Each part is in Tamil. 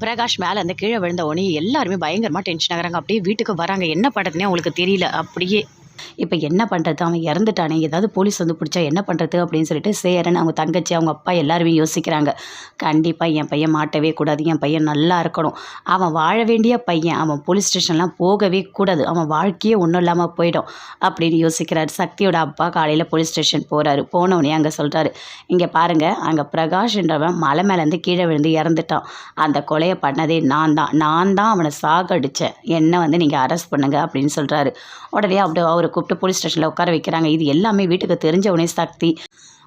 பிரகாஷ் மேலே அந்த கீழே விழுந்த உடனே எல்லாருமே பயங்கரமாக டென்ஷன் ஆகுறாங்க. அப்படியே வீட்டுக்கு வராங்க. என்ன பண்ணுறதுனே அவங்களுக்கு தெரியல. அப்படியே இப்போ என்ன பண்ணுறது அவன் இறந்துட்டானே. ஏதாவது போலீஸ் வந்து பிடிச்சா என்ன பண்ணுறது அப்படின்னு சொல்லிட்டு சேரன் அவங்க தங்கச்சி அவங்க அப்பா எல்லாருமே யோசிக்கிறாங்க. கண்டிப்பாக என் பையன் மாட்டவே கூடாது. என் பையன் நல்லா இருக்கணும். அவன் வாழ வேண்டிய பையன் அவன் போலீஸ் ஸ்டேஷன்லாம் போகவே கூடாது. அவன் வாழ்க்கையே ஒன்றும் இல்லாமல் போயிடும் அப்படின்னு யோசிக்கிறார். சக்தியோட அப்பா காலையில் போலீஸ் ஸ்டேஷன் போகிறாரு போனவனே அங்கே சொல்கிறாரு இங்கே பாருங்கள் அங்கே பிரகாஷ்ன்றவன் மலை மேலேருந்து கீழே விழுந்து இறந்துட்டான். அந்த கொலையை பண்ணதே நான் தான். நான் தான் அவனை சாகடித்தேன் என்னை வந்து நீங்கள் அரெஸ்ட் பண்ணுங்க அப்படின்னு சொல்கிறாரு உடனே அப்படி அவர் கூப்பிட்டு போலீஸ் ஸ்டேஷனில் உட்கார வைக்கிறாங்க. இது எல்லாமே வீட்டுக்கு தெரிஞ்சவனே சக்தி.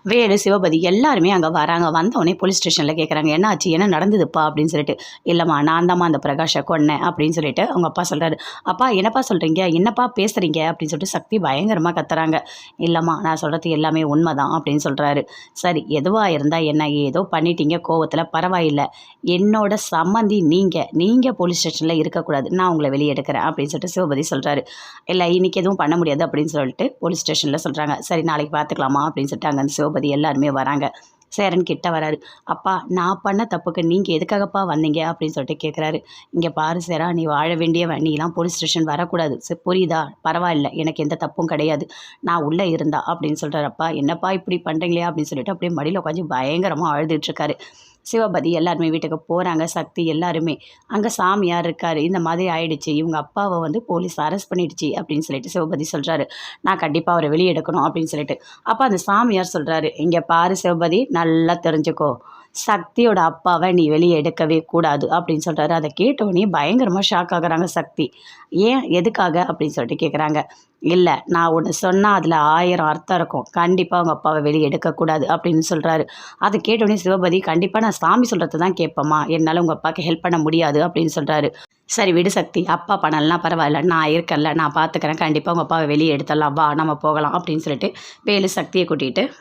வேலு சிவபதி எல்லாருமே அங்கே வராங்க. வந்தவொடனே போலீஸ் ஸ்டேஷனில் கேட்குறாங்க என்ன ஆச்சு என்ன நடந்ததுப்பா? அப்படின்னு சொல்லிட்டு இல்லைம்மா நான் தாம்மா அந்த பிரகாஷை கொன்னேன். அப்படின்னு சொல்லிட்டு அவங்க அப்பா சொல்கிறாரு அப்பா என்னப்பா சொல்கிறீங்க என்னப்பா பேசுகிறீங்க அப்படின்னு சொல்லிட்டு சக்தி பயங்கரமாக கத்துறாங்க. இல்லைம்மா நான் சொல்கிறது எல்லாமே உண்மை தான் அப்படின்னு சொல்கிறாரு சரி எதுவாக இருந்தால் என்ன? ஏதோ பண்ணிட்டீங்க கோவத்தில். பரவாயில்லை. என்னோட சம்மந்தி நீங்கள் நீங்கள் போலீஸ் ஸ்டேஷனில் இருக்கக்கூடாது. நான் உங்களை வெளியே எடுக்கிறேன் அப்படின்னு சொல்லிட்டு சிவபதி சொல்கிறாரு இல்லை இன்னைக்கு எதுவும் பண்ண முடியாது அப்படின்னு சொல்லிட்டு போலீஸ் ஸ்டேஷனில் சொல்கிறாங்க சரி நாளைக்கு பார்த்துக்கலாமா அப்படின்னு சொல்லிட்டு அங்கே சிவபதி எல்லாருமே வராங்க. சேரன் கிட்ட வராரு. அப்பா நான் பண்ண தப்புக்கு நீங்கள் எதுக்காகப்பா வந்தீங்க? அப்படின்னு சொல்லிட்டு கேட்குறாரு இங்கே பாரு சேரா நீ வாழ வேண்டியவன். நீலாம் போலீஸ் ஸ்டேஷன் வரக்கூடாது. சரி புரியுதா? பரவாயில்ல. எனக்கு எந்த தப்பும் கிடையாது. நான் உள்ளே இருந்தா? அப்படின்னு சொல்கிறாரப்பா என்னப்பா இப்படி பண்ணுறீங்களே அப்படின்னு சொல்லிட்டு அப்படியே மடியில் உட்காந்து பயங்கரமாக அழுதுட்ருக்காரு சிவபதி எல்லாருமே வீட்டுக்கு போகிறாங்க சக்தி எல்லாருமே. அங்கே சாமியார் இருக்கார். இந்த மாதிரி ஆயிடுச்சு. இவங்க அப்பாவை வந்து போலீஸ் அரெஸ்ட் பண்ணிடுச்சு அப்படின்னு சொல்லிட்டு சிவபதி சொல்கிறாரு நான் கண்டிப்பாக அவரை வெளியே எடுக்கணும் அப்படின்னு சொல்லிட்டு. அப்போ அந்த சாமியார் சொல்கிறாரு இங்கே பாரு சிவபதி நல்லா தெரிஞ்சுக்கோ. சக்தியோட அப்பாவை நீ வெளியே எடுக்கவே கூடாது அப்படின்னு சொல்கிறாரு அதை கேட்டோடனே பயங்கரமாக ஷாக் ஆகுறாங்க சக்தி. ஏன்? எதுக்காக? அப்படின்னு சொல்லிட்டு கேட்குறாங்க இல்லை நான் ஒன்று சொன்னால் அதில் ஆயிரம் அர்த்தம் இருக்கும். கண்டிப்பாக அவங்க அப்பாவை வெளியே எடுக்கக்கூடாது அப்படின்னு சொல்கிறாரு அதை கேட்டோடனே சிவபதி கண்டிப்பாக நான் சாமி சொல்கிறது தான் கேட்பேம்மா. என்னால் உங்கள் அப்பாவுக்கு ஹெல்ப் பண்ண முடியாது அப்படின்னு சொல்கிறாரு சரி விடு சக்தி. அப்பா பண்ணலாம் பரவாயில்ல. நான் இருக்கேன்ல. நான் பார்த்துக்கிறேன் கண்டிப்பாக உங்கள் அப்பாவை வெளியே எடுத்துடலாம். வா நம்ம போகலாம் அப்படின்னு சொல்லிட்டு வேலு சக்தியை கூட்டிகிட்டு